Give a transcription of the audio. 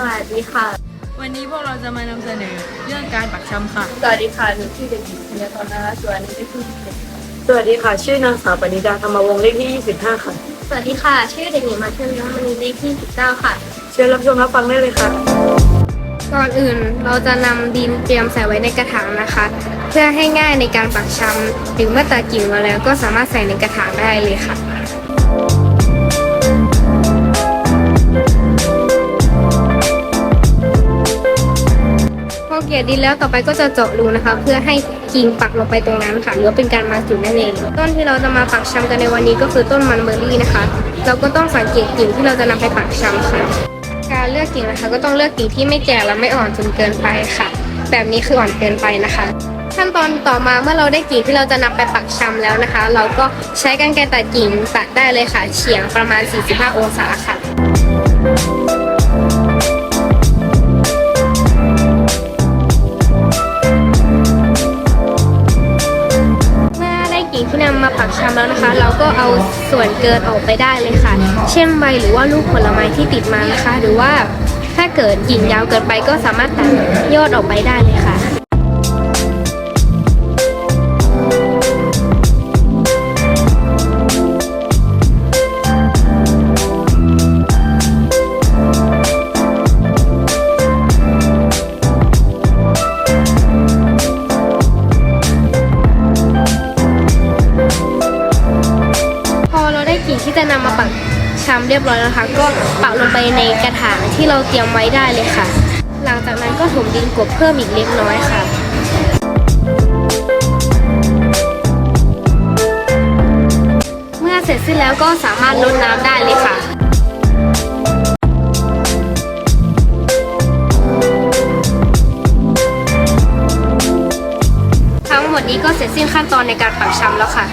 สวัสดีค่ะ วันนี้พวกเราจะมานำเสนอเรื่องการปักชำค่ะ สวัสดีค่ะหนูชื่อเด็กหญิงธัญทรนาราสวนนี่เป็นผู้เด็กสวัสดีค่ะ ชื่อนางสาวปณิดาธรรมวงศ์เลขที่ 25 ค่ะ สวัสดีค่ะ ชื่อเด็กหญิงมาเทวิมณีเลขที่19ค่ะ เชิญรับชมรับฟังได้เลยค่ะ ก่อนอื่นเราจะนำดินเตรียมใส่ไว้ในกระถางนะคะ เพื่อให้ง่ายในการปักชำหรือเมื่อตัดกิ่งมาแล้วก็สามารถใส่ในกระถางได้เลยค่ะ อเกลี่ยดินแล้วต่อไปก็จะเจาะรูนะคะ เพื่อให้กิ่งปักลงไปตรงนั้นค่ะหรือว่าเป็นการมาจุดนั่นเอง ต้นที่เราจะมาปักชำกันในวันนี้ก็คือต้นมันเบอร์รี่นะคะ เราก็ต้องสังเกตกิ่งที่เราจะนำไปปักชำค่ะ การเลือกกิ่งนะคะ ก็ต้องเลือกกิ่งที่ไม่แก่และไม่อ่อนจนเกินไปค่ะ แบบนี้คืออ่อนเกินไปนะคะ ขั้นตอนต่อมาเมื่อเราได้กิ่งที่เราจะนำไปปักชำแล้วนะคะ เราก็ใช้กรรไกรตัดกิ่งตัดได้เลยค่ะเฉียงประมาณ 45 องศาค่ะิ่งที่นำมาปักชำแล้วนะคะ เราก็เอาส่วนเกินออกไปได้เลยค่ะ เช่นใบหรือว่าลูกผลไม้ที่ติดมานะคะ หรือว่าถ้าเกิดกิ่งยาวเกินไปก็สามารถตัดยอดออกไปได้เลยค่ะ ที่จะนำมาปักชำเรียบร้อยแล้วนะคะ ก็ปักลงไปในกระถางที่เราเตรียมไว้ได้เลยค่ะ หลังจากนั้นก็ถมดินกบเพิ่มอีกเล็กน้อยค่ะเมื่อเสร็จสิ้นแล้วก็สามารถลดน้ำได้เลยค่ะ ทั้งหมดนี้ก็เสร็จสิ้นขั้นตอนในการปักชำแล้วค่ะ